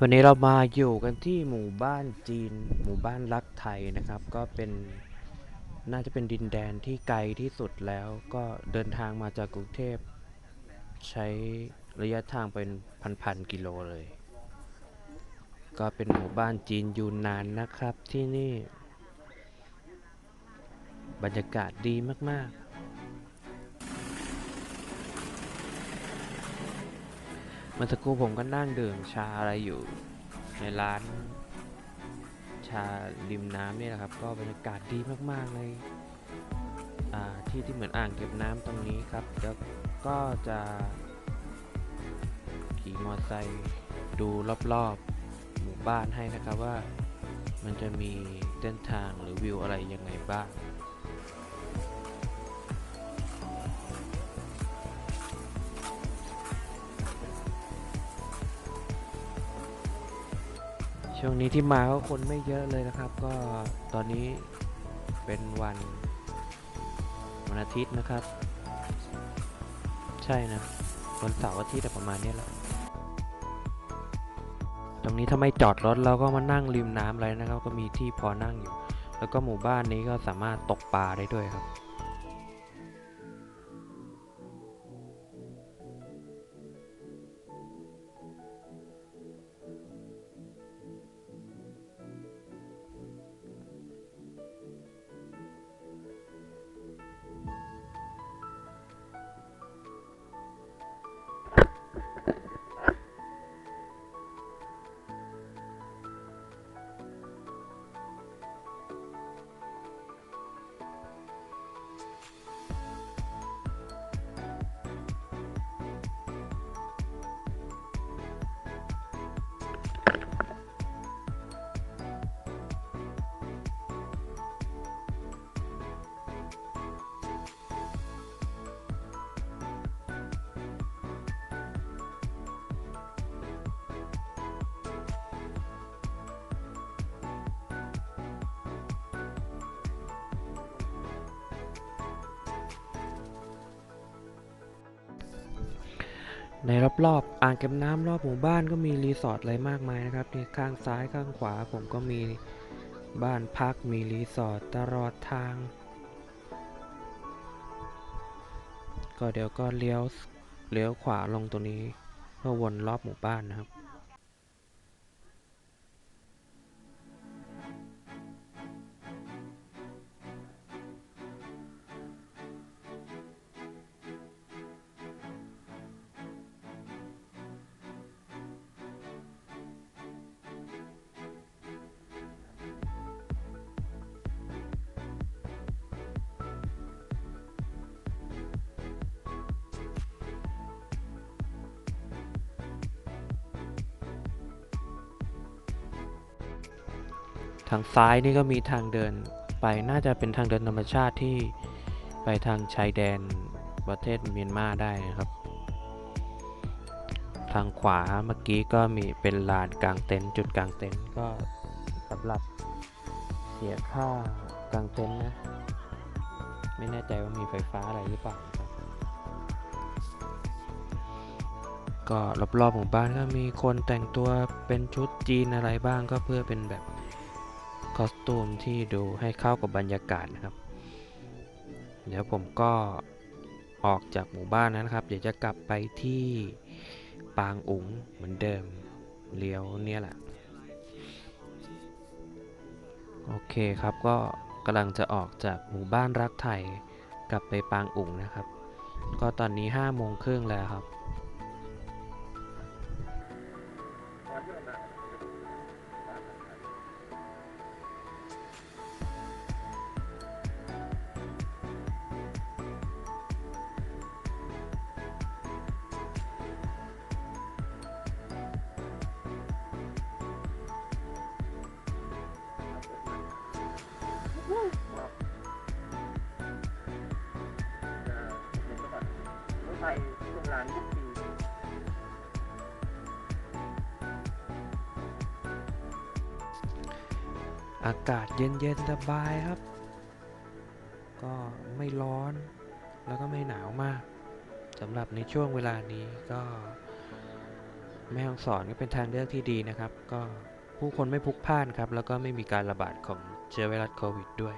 วันนี้เรามาอยู่กันที่หมู่บ้านจีน หมู่บ้านรักไทยนะครับ ก็เป็นน่าจะเป็นดินแดนที่ไกลที่สุดแล้ว ก็เดินทางมาจากกรุงเทพ ใช้ระยะทางเป็นพันๆกิโลเลย ก็เป็นหมู่บ้านจีนยูนนานนะครับที่นี่ บรรยากาศดีมากๆ มื่อสักครู่ผมก็นั่งดื่มชาอะไรอยู่ในร้าน ชาริมน้ำนี่แหละครับ ก็บรรยากาศดีมากๆเลยที่ที่เหมือนอ่างเก็บน้ำตรงนี้ครับแล้วก็จะขี่มอเตอร์ไซค์ดูรอบๆหมู่บ้านให้นะครับว่ามันจะมีเส้นทางหรือวิวอะไรยังไงบ้าง ช่วงนี้ที่มาก็คนไม่เยอะเลยนะครับ ก็ตอนนี้เป็นวันวันอาทิตย์นะครับ ใช่นะวันเสาร์อาทิตย์ประมาณนี้แหละตรงนี้ถ้าไม่จอดรถเราก็มานั่งริมน้ำอะไรนะครับ ก็มีที่พอนั่งอยู่ แล้วก็หมู่บ้านนี้ก็สามารถตกปลาได้ด้วยครับ ในรอบๆอ่างเก็บน้ำรอบหมู่บ้านก็มีรีสอร์ทอะไรมากมายนะครับนี่ข้างซ้ายข้างขวาผมก็มีบ้านพักมีรีสอร์ทตลอดทาง ก็เดี๋ยวก็เลี้ยวเลี้ยวขวาลงตรงนี้เพื่อวนรอบหมู่บ้านนะครับ ทางซ้ายนี่ก็มีทางเดินไปน่าจะเป็นทางเดินธรรมชาติที่ไปทางชายแดนประเทศเมียนมาได้นะครับ ทางขวาเมื่อกี้ก็มีเป็นลานกลางเต็นท์จุดกลางเต็นท์ก็สำหรับเสียค่ากลางเต็นท์นะ ไม่แน่ใจว่ามีไฟฟ้าอะไรหรือเปล่าก็รอบๆหมู่บ้านก็มีคนแต่งตัวเป็นชุดจีนอะไรบ้างก็เพื่อเป็นแบบ คอสตูมที่ดูให้เข้ากับบรรยากาศนะครับ เดี๋ยวผมก็ออกจากหมู่บ้านนะครับ เดี๋ยวจะกลับไปที่ปางอุ๋งเหมือนเดิมเลี้ยวเนี่ยแหละ โอเคครับก็กำลังจะออกจากหมู่บ้านรักไทยกลับไปปางอุ๋งนะครับ ก็ตอนนี้5้าโมงครึ่งแล้วครับ ไฟที่โรงงานทุกปีอากาศเย็นๆสบายครับ ก็ไม่ร้อนแล้วก็ไม่หนาวมากสำหรับในช่วงเวลานี้ก็แม่ฮ่องสอนก็เป็นทางเลือกที่ดีนะครับ ก็ผู้คนไม่พลุกพล่านครับ แล้วก็ไม่มีการระบาดของเชื้อไวรัสโควิดด้วย